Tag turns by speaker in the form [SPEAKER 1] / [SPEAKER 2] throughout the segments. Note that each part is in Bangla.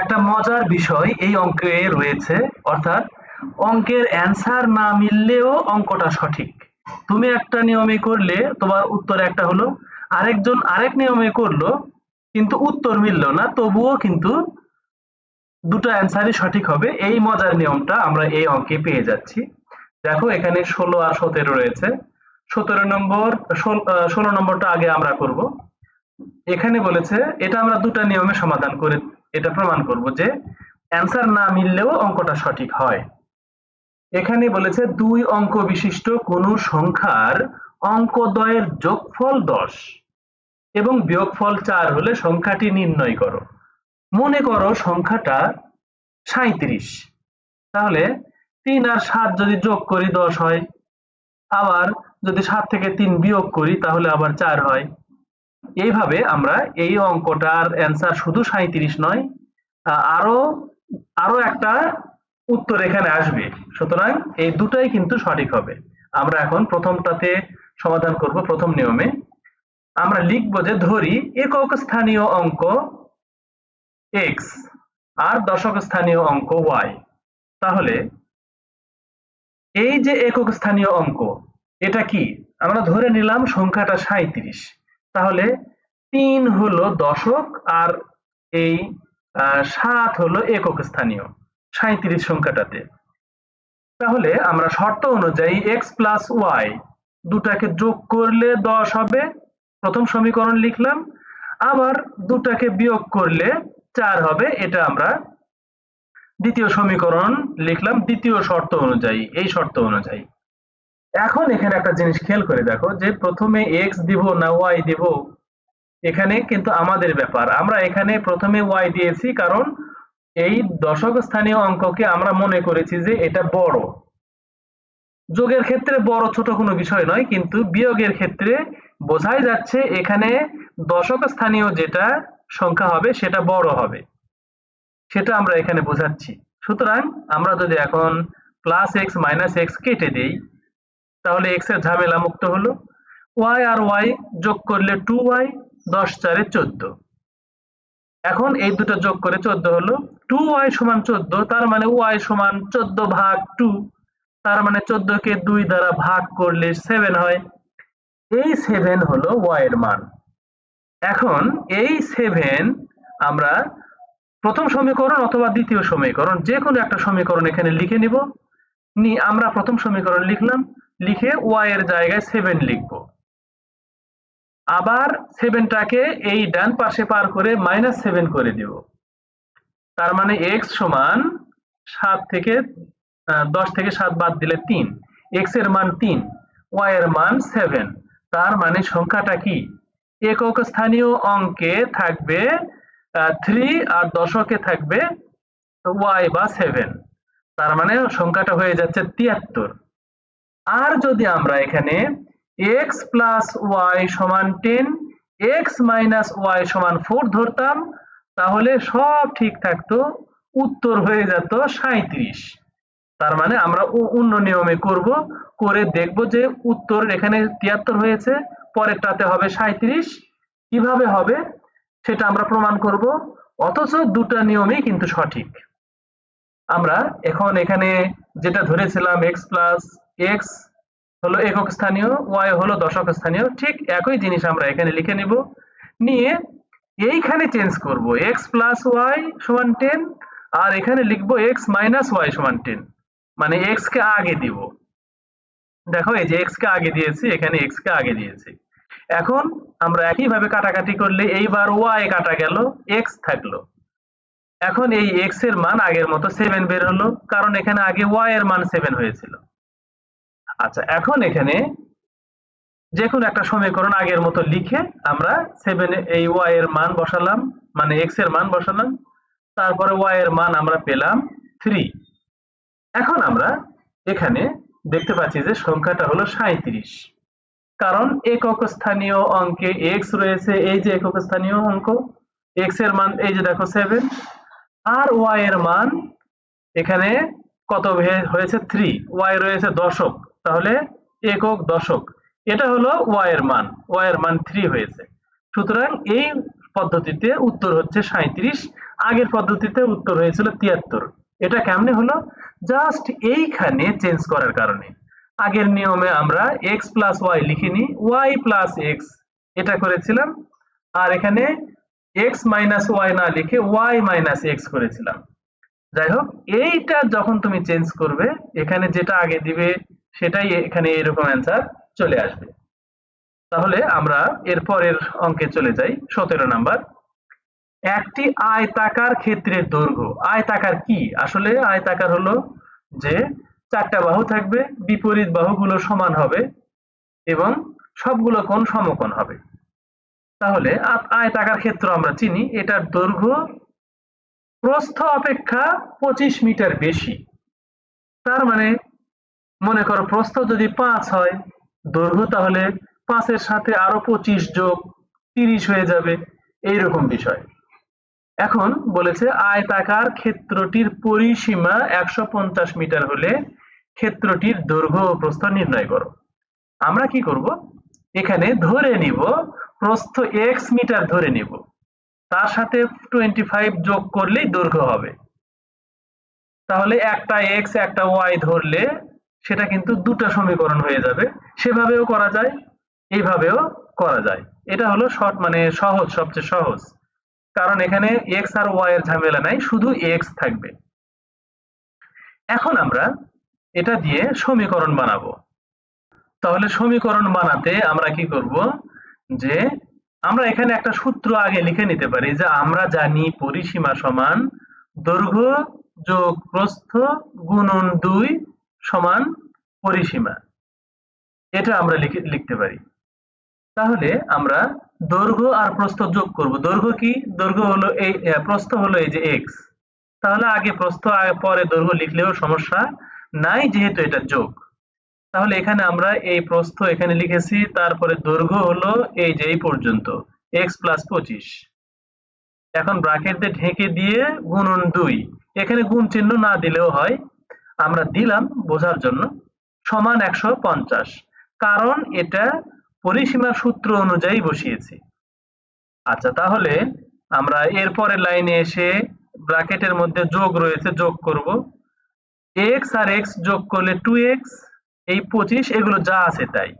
[SPEAKER 1] একটা মজার বিষয় এই অঙ্কে রয়েছে, অর্থাৎ অঙ্কের অ্যান্সার না মিললেও অঙ্কটা সঠিক। তুমি একটা নিয়মে করলে তোমার উত্তর একটা হলো, আরেকজন আরেক নিয়মে করল, কিন্তু উত্তর মিললো না, তবুও কিন্তু দুটো অ্যান্সারই সঠিক হবে। এই মজার নিয়মটা আমরা এই অঙ্কে পেয়ে যাচ্ছি। দেখো, এখানে ষোলো আর সতেরো রয়েছে। সতেরো নম্বর, ষোলো নম্বরটা আগে আমরা করব। এখানে বলেছে, এটা আমরা দুটা নিয়মে সমাধান করে এটা প্রমাণ করব যে অ্যান্সার না মিললেও অঙ্কটা সঠিক হয়। এখানে বলেছে দুই অঙ্ক বিশিষ্ট কোন সংখ্যার অঙ্কদ্বয়ের যোগফল দশ এবং বিয়োগফল চার হলে সংখ্যাটি নির্ণয় করো। মনে করো সংখ্যাটা সাঁইত্রিশ। তাহলে তিন আর সাত যদি যোগ করি দশ হয়। আবার যদি সাত থেকে তিন বিয়োগ করি তাহলে আবার চার হয়। এইভাবে আমরা এই অঙ্কটার অ্যান্সার শুধু সাঁইত্রিশ নয় আরও আরও একটা উত্তর এখানে আসবে। সুতরাং এই দুটাই কিন্তু সঠিক হবে। আমরা এখন প্রথমটাতে সমাধান করব প্রথম নিয়মে। আমরা লিখব যে ধরি একক স্থানীয় অঙ্ক এক্স আর দশক স্থানীয় অঙ্ক ওয়াই তাহলে এই যে একক স্থানীয় অঙ্ক, এটা কি? আমরা ধরে নিলাম সংখ্যাটা সাঁইত্রিশ। তাহলে তিন হলো দশক আর এই সাত হলো একক স্থানীয়, সাঁইত্রিশ সংখ্যাটাতে। তাহলে আমরা শর্ত অনুযায়ী এক্স প্লাস ওয়াই দুটাকে যোগ করলে দশ হবে, প্রথম সমীকরণ লিখলাম, আবার দুটাকে বিয়োগ করলে চার হবে, এটা আমরা দ্বিতীয় সমীকরণ লিখলাম, দ্বিতীয় শর্ত অনুযায়ী, এই শর্ত অনুযায়ী। এখন এখানে একটা জিনিস খেয়াল করে দেখো যে প্রথমে এক্স দিব না ওয়াই দিব, এখানে কিন্তু আমাদের ব্যাপার। আমরা এখানে প্রথমে ওয়াই দিয়েছি কারণ এই দশক স্থানীয় অঙ্ককে আমরা মনে করেছি যে এটা বড়। যোগের ক্ষেত্রে বড় ছোট কোনো বিষয় নয়, কিন্তু বিয়োগের ক্ষেত্রে বোঝাই যাচ্ছে এখানে দশক স্থানীয় যেটা সংখ্যা হবে সেটা বড় হবে। সেটা আমরা এখানে বোঝাচ্ছি। সুতরাং আমরা যদি এখন প্লাস এক্স মাইনাস এক্স কেটে দিই তাহলে এক্সের ঝামেলা মুক্ত হলো। ওয়াই আর ওয়াই যোগ করলে টু ওয়াই দশ চারে চোদ্দ। এখন এই দুটো যোগ করে চোদ্দ হলো। টু ওয়াই সমান চোদ্দ, তার মানে ওয়াই সমান চোদ্দ ভাগ টু তার মানে চোদ্দ কে দুই দ্বারা ভাগ করলে সেভেন হয়। এই সেভেন হলো ওয়াই এর মান। এখন এই সেভেন আমরা প্রথম সমীকরণ অথবা দ্বিতীয় সমীকরণ যে কোনো একটা সমীকরণ এখানে লিখে নিব। নি, আমরা প্রথম সমীকরণ লিখলাম। লিখে ওয়াই এর জায়গায় সেভেন লিখব। আবার সেভেনটাকে এই ডান পাশে পার করে মাইনাস সেভেন করে দিব। তার মানে এক্স সমান সাত থেকে দশ থেকে সাত বাদ দিলে তিন। এক্সের মান তিন ওয়াই এর মান সেভেন তার মানে সংখ্যাটা কি? একক স্থানীয় অঙ্কে থাকবে থ্রি আর দশকে থাকবে ওয়াই বা সেভেন তার মানে সংখ্যাটা হয়ে যাচ্ছে তিয়াত্তর। আর যদি আমরা এখানে এক্স প্লাস ওয়াই সমান টেন এক্স মাইনাস ওয়াই সমান ফোর ধরতাম, তাহলে সব ঠিক থাকতো, উত্তর হয়ে যেত সাঁইত্রিশ। তার মানে আমরা অন্য নিয়মে করব, করে দেখব যে উত্তর এখানে তিয়াত্তর হয়েছে, পরেরটাতে হবে সাঁইত্রিশ। কীভাবে হবে? সেটা আমরা প্রমাণ করব, অথচ দুটা নিয়মই কিন্তু সঠিক। আমরা এখন এখানে যেটা ধরেছিলাম এক্স প্লাস এক্স হলো একক স্থানীয় ওয়াই হলো দশক স্থানীয়, ঠিক একই জিনিস আমরা এখানে লিখে নিব। নিয়ে এইখানে চেঞ্জ করব এক্স প্লাস ওয়াই সমান টেন আর এখানে লিখব এক্স মাইনাস ওয়াই সমান টেন মানে এক্স কে আগে দিব। দেখো এই যে এক্স কে আগে দিয়েছি, এখানে এক্স কে আগে দিয়েছি। এখন আমরা একইভাবে কাটাকাটি করলে এইবার ওয়াই কাটা গেল এক্স থাকল। এখন এই এক্সের মান আগের মতো সেভেন বের হলো, কারণ এখানে আগে ওয়াই এর মান সেভেন হয়েছিল। আচ্ছা এখন এখানে যে কোনো একটা সমীকরণ আগের মতো লিখে আমরা সেভেন এই ওয়াই এর মান বসালাম মানে এক্সের মান বসালাম, তারপরে ওয়াই এর মান আমরা পেলাম থ্রি এখন আমরা এখানে দেখতে পাচ্ছি যে সংখ্যাটা হলো সাঁইত্রিশ। কারণ একক স্থানীয় অঙ্কে এক্স রয়েছে, এই যে একক স্থানীয় অঙ্ক এক্সের মান, এই যে দেখো সেভেন আর ওয়াই এর মান এখানে কত হয়ে- হয়েছে থ্রি ওয়াই রয়েছে দশক। তাহলে একক দশক। এটা হলো ওয়াই এর মান ওয়াই এর মান থ্রি হয়েছে। সুতরাং এই পদ্ধতিতে উত্তর হচ্ছে সাঁইত্রিশ, আগের পদ্ধতিতে উত্তর হয়েছিল তিয়াত্তর। এটা কেমনে হলো? জাস্ট এইখানে চেঞ্জ করার কারণে। আগের নিয়মে আমরা এক্স প্লাস ওয়াই লিখিনি ওয়াই প্লাস এক্স এটা করেছিলাম। আর এখানে এক্স মাইনাস ওয়াই না লিখে ওয়াই মাইনাস এক্স করেছিলাম। যাই হোক, এইটা যখন তুমি চেঞ্জ করবে, এখানে যেটা আগে দিবে সেটাই এখানে এরকম অ্যান্সার চলে আসবে। তাহলে আমরা এরপরের অঙ্কে চলে যাই, সতেরো নাম্বার। একটি আয়তাকার ক্ষেত্রের দৈর্ঘ্য, আয়তাকার কি? আসলে আয়তাকার হলো যে চারটা বাহু থাকবে, বিপরীত বাহুগুলো সমান হবে এবং সবগুলো কোণ সমকোণ হবে। তাহলে আয়তাকার ক্ষেত্র আমরা চিনি, এটার দৈর্ঘ্য প্রস্থ অপেক্ষা পঁচিশ মিটার বেশি। তার মানে মনে করো প্রস্থ যদি পাঁচ হয়, দৈর্ঘ্য তাহলে পাঁচের সাথে আরও পঁচিশ যোগ তিরিশ হয়ে যাবে। এইরকম বিষয়। এখন বলেছে, আয়তাকার ক্ষেত্রটির পরিসীমা একশো পঞ্চাশ মিটার হলে ক্ষেত্রটির দৈর্ঘ্য ও প্রস্থ নির্ণয় করো। আমরা কি করব? এখানে ধরে নিব, প্রস্থ এক্স মিটার ধরে নিব। তার সাথে টোয়েন্টি ফাইভ যোগ করলেই দৈর্ঘ্য হবে। তাহলে একটা এক্স, একটা ওয়াই ধরলে সেটা কিন্তু দুটো সমীকরণ হয়ে যাবে। সেভাবেও করা যায়, এইভাবেও করা যায়। এটা হলো শর্ট মানে সহজ, সবচেয়ে সহজ। কারণ এখানে এক্স আর ওয়াই এর ঝামেলা নাই, শুধু এক্স থাকবে। এখন আমরা এটা দিয়ে সমীকরণ বানাবো। তাহলে সমীকরণ বানাতে আমরা কি করব? যে আমরা এখানে একটা সূত্র আগে লিখে নিতে পারি যে আমরা জানি পরিসীমা সমান দৈর্ঘ্য যোগ প্রস্থ গুণন দুই সমান পরিসীমা। এটা আমরা লিখতে পারি। তাহলে আমরা দৈর্ঘ্য আর প্রস্থ যোগ করব। দৈর্ঘ্য কি? দৈর্ঘ্য হলো এই প্রস্থ হলো এই যে এক্স তাহলে আগে প্রস্থ, আগে পরে দৈর্ঘ্য লিখলেও সমস্যা নাই যেহেতু এটা যোগ। তাহলে এখানে আমরা এই প্রস্থ এখানে লিখেছি, তারপরে দৈর্ঘ্য হলো এই যে এই পর্যন্ত এক্স প্লাস পঁচিশ। এখন ব্রাকেট দিয়ে ঢেকে দিয়ে গুণন দুই। এখানে গুণ চিহ্ন না দিলেও হয়। আমরা দিলাম বোঝার জন্য সমান একশো পঞ্চাশ। কারণ এটা পরিসীমার সূত্র অনুযায়ী বসিয়েছি। আচ্ছা তাহলে আমরা এরপরের লাইনে এসে ব্র্যাকেটের মধ্যে যোগ রয়েছে, যোগ করব। এক্স আর এক্স যোগ করলে টু এক্স এই পঁচিশ, এগুলো যা আছে তাই।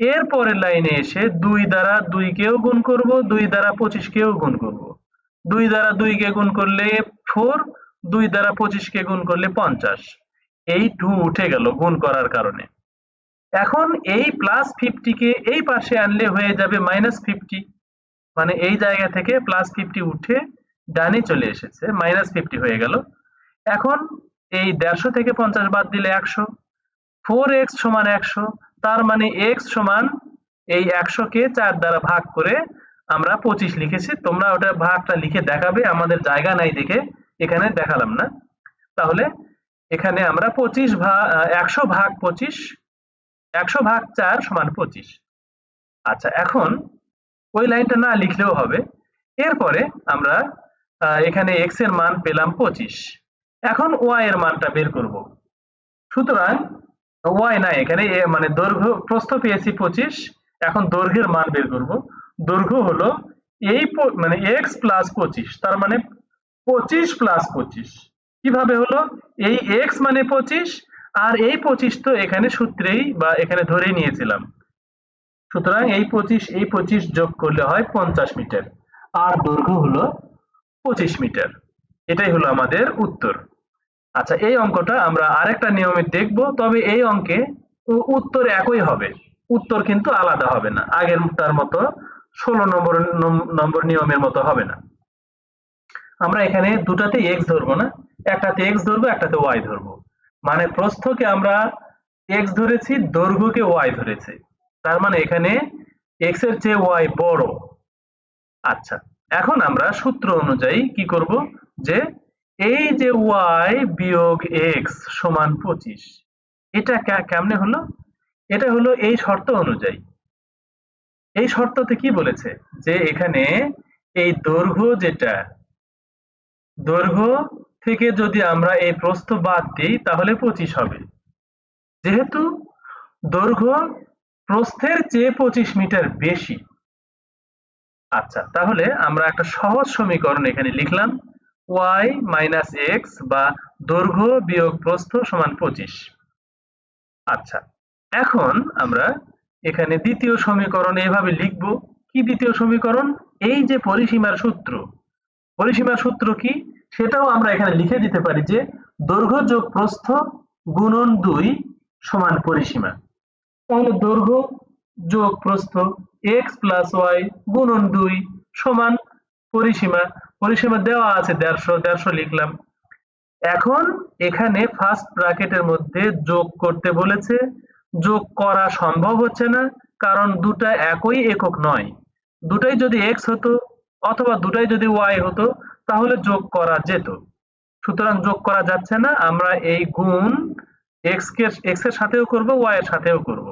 [SPEAKER 1] এর পরের লাইনে এসে দুই দ্বারা দুই কেও গুণ করব, দুই দ্বারা পঁচিশ কেও গুণ করব। দুই দ্বারা দুই কে গুণ করলে ফোর দুই দ্বারা পঁচিশ কে গুণ করলে পঞ্চাশ। এই টু উঠে গেল গুণ করার কারণে। এখন এই প্লাস ফিফটিকে এই পাশে আনলে হয়ে যাবে মাইনাস ফিফটি মানে এই জায়গা থেকে প্লাস ফিফটি উঠে ডানে চলে এসেছে মাইনাস ফিফটি হয়ে গেল। এখন এই দেড়শো থেকে পঞ্চাশ বাদ দিলে একশো। ফোর এক্স সমান একশো, তার মানে এক্স সমান এই একশোকে চার দ্বারা ভাগ করে আমরা পঁচিশ লিখেছি। তোমরা ওটা ভাগটা লিখে দেখাবে, আমাদের জায়গা নাই দেখে। এখানে দেখালাম না। তাহলে এখানে আমরা পঁচিশ ভাগ একশো ভাগ পঁচিশ, একশো ভাগ চার সমান পঁচিশ। আচ্ছা এখন ওই লাইনটা না লিখলেও হবে। এরপরে আমরা এখানে এক্সের মান পেলাম পঁচিশ। এখন ওয়াই এর মানটা বের করব। সুতরাং ওয়াই না এখানে মানে দৈর্ঘ্য, প্রস্থ পেয়েছি পঁচিশ, এখন দৈর্ঘ্যের মান বের করব। দৈর্ঘ্য হলো এই মানে এক্স প্লাস পঁচিশ, তার মানে পঁচিশ প্লাস পঁচিশ। কীভাবে হলো? এই এক্স মানে পঁচিশ, আর এই পঁচিশ তো এখানে সূত্রেই বা এখানে ধরেই নিয়েছিলাম। সুতরাং এই পঁচিশ এই পঁচিশ যোগ করলে হয় পঞ্চাশ মিটার, আর দৈর্ঘ্য হলো পঁচিশ মিটার। এটাই হলো আমাদের উত্তর। আচ্ছা এই অঙ্কটা আমরা আরেকটা নিয়মে দেখব, তবে এই অঙ্কে উত্তর একই হবে। উত্তর কিন্তু আলাদা হবে না। আগেরটার মতো ষোলো নম্বর, নম- নম্বর নিয়মের মতো হবে না। আমরা এখানে দুটাতে এক্স ধরবো না, একটাতে এক্স ধরবো, একটাতে ওয়াই ধরবো। মানে প্রস্থকে আমরা এক্স ধরেছি, দৈর্ঘ্যকে ওয়াই ধরেছি। তার মানে এখানে এক্সের চেয়ে ওয়াই বড়। আচ্ছা এখন আমরা সূত্র অনুযায়ী কি করব? যে এই যে ওয়াই বিয়োগ এক্স সমান পঁচিশ, এটা কেমনে হলো? এটা হলো এই শর্ত অনুযায়ী। এই শর্ততে কি বলেছে? যে এখানে এই দৈর্ঘ্য যেটা দৈর্ঘ্য থেকে যদি আমরা এই প্রস্থ বাদ দিই, তাহলে পঁচিশ হবে। যেহেতু দৈর্ঘ্য প্রস্থের চেয়ে পঁচিশ মিটার বেশি। আচ্ছা তাহলে আমরা একটা সহজ সমীকরণ এখানে লিখলাম। ওয়াই মাইনাস এক্স বা দৈর্ঘ্য বিয়োগ প্রস্থ সমান পঁচিশ। আচ্ছা এখন আমরা এখানে দ্বিতীয় সমীকরণ এভাবে লিখব। কি দ্বিতীয় সমীকরণ? এই যে পরিসীমার সূত্র। পরিসীমার সূত্র কি? সেটাও আমরা এখানে লিখে দিতে পারি যে দৈর্ঘ্য যোগ প্রস্থ গুণন দুই সমান পরিসীমা। তাহলে দৈর্ঘ্য যোগ প্রস্থ এক্স প্লাস ওয়াই গুণন দুই সমান পরিসীমা। পরিসীমা দেওয়া আছে দেড়শো দেড়শো লিখলাম। এখন এখানে ফার্স্ট ব্র্যাকেটের মধ্যে যোগ করতে বলেছে। যোগ করা সম্ভব হচ্ছে না, কারণ দুটা একই একক নয়। দুটাই যদি এক্স হতো অথবা দুটাই যদি ওয়াই হতো, তাহলে যোগ করা যেত। সুতরাং যোগ করা যাচ্ছে না, আমরা এই গুণ এক্স কে এক্সের সাথেও করব ওয়াই এর সাথেও করব।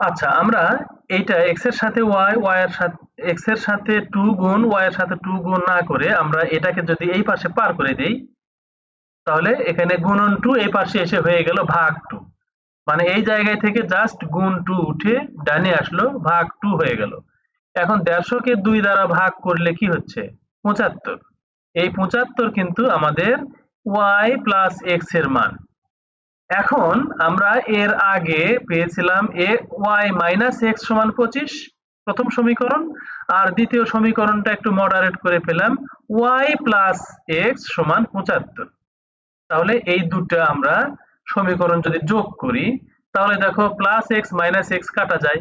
[SPEAKER 1] আচ্ছা আমরা এইটা এক্সের সাথে ওয়াই ওয়াই এর সাথে এক্সের সাথে টু গুণ ওয়াই এর সাথে টু গুণ না করে আমরা এটাকে যদি এই পাশে পার করে দেই, তাহলে এখানে গুণন টু এই পাশে এসে হয়ে গেল ভাগ টু মানে এই জায়গায় থেকে জাস্ট গুণ টু উঠে ডানে আসলো, ভাগ টু হয়ে গেল। এখন দেড়শোকে দুই দ্বারা ভাগ করলে কি হচ্ছে? পঁচাত্তর। এই পঁচাত্তর কিন্তু আমাদের ওয়াই প্লাস এক্সের মান। এখন আমরা এর আগে পেয়েছিলাম এ ওয়াই মাইনাস এক্স সমান পঁচিশ, প্রথম সমীকরণ, আর দ্বিতীয় সমীকরণটা একটু মডারেট করে পেলাম, ওয়াই প্লাস এক্স সমান পঁচাত্তর। তাহলে এই দুটো আমরা সমীকরণ যদি যোগ করি, তাহলে দেখো প্লাস এক্স মাইনাস এক্স কাটা যায়।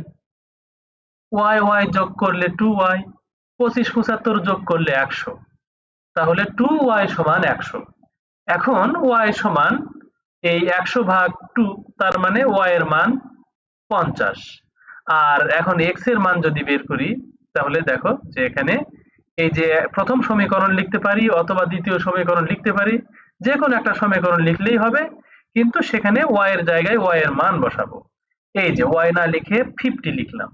[SPEAKER 1] ওয়াই ওয়াই যোগ করলে টু ওয়াই, পঁচিশ পঁচাত্তর যোগ করলে একশো। তাহলে টু ওয়াই সমান একশো। এখন ওয়াই সমান এই একশো ভাগ টু তার মানে ওয়াই এর মান পঞ্চাশ। আর এখন এক্সের মান যদি বের করি, তাহলে দেখো যে এখানে এই যে প্রথম সমীকরণ লিখতে পারি অথবা দ্বিতীয় সমীকরণ লিখতে পারি যে কোনো একটা সমীকরণ লিখলেই হবে, কিন্তু সেখানে ওয়াই এর জায়গায় ওয়াই এর মান বসাবো। এই যে ওয়াই না লিখে ফিফটি লিখলাম।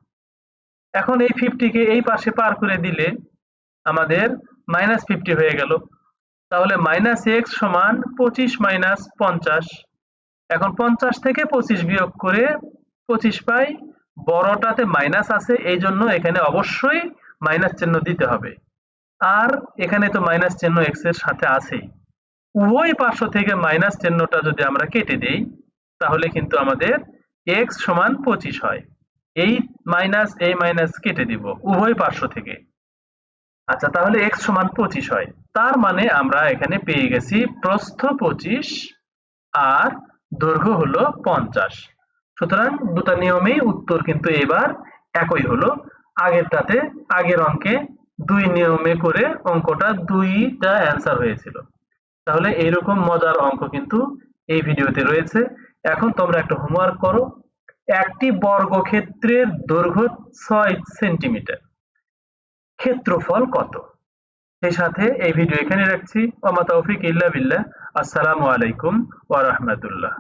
[SPEAKER 1] এখন এই ফিফটিকে এই পাশে পার করে দিলে আমাদের মাইনাস ফিফটি হয়ে গেল। তাহলে মাইনাস এক্স সমান পঁচিশ মাইনাস পঞ্চাশ। এখন পঞ্চাশ থেকে পঁচিশ বিয়োগ করে পঁচিশ পাই, বড়টাতে মাইনাস আছে, এই জন্য এখানে অবশ্যই মাইনাস চিহ্ন দিতে হবে। আর এখানে তো মাইনাস চিহ্ন এক্সের সাথে আছেই উভয় পার্শ্ব থেকে মাইনাস চিহ্নটা যদি আমরা কেটে দেই, তাহলে কিন্তু আমাদের এক্স সমান পঁচিশ হয়। এই মাইনাস এই মাইনাস কেটে দিব উভয় পার্শ্ব থেকে। আচ্ছা তাহলে এক্স সমান পঁচিশ হয়। তার মানে আমরা এখানে পেয়ে গেছি প্রস্থ পঁচিশ আর দৈর্ঘ্য হলো পঞ্চাশ। সুতরাং দুটা নিয়মেই উত্তর কিন্তু এবার একই হলো। আগেরটাতে, আগের অঙ্কে দুই নিয়মে করে অঙ্কটা দুইটা অ্যান্সার হয়েছিল। তাহলে এইরকম মজার অঙ্ক কিন্তু এই ভিডিওতে রয়েছে। এখন তোমরা একটা হোমওয়ার্ক করো। একটি বর্গক্ষেত্রের দৈর্ঘ্য ছয় সেন্টিমিটার। ক্ষেত্রফল কত? সেই সাথে এই ভিডিও এখানে রাখছি। ওমা তৌফিক ইল্লা বিল্লাহ। আসসালামু আলাইকুম ওয়া রাহমাতুল্লাহ।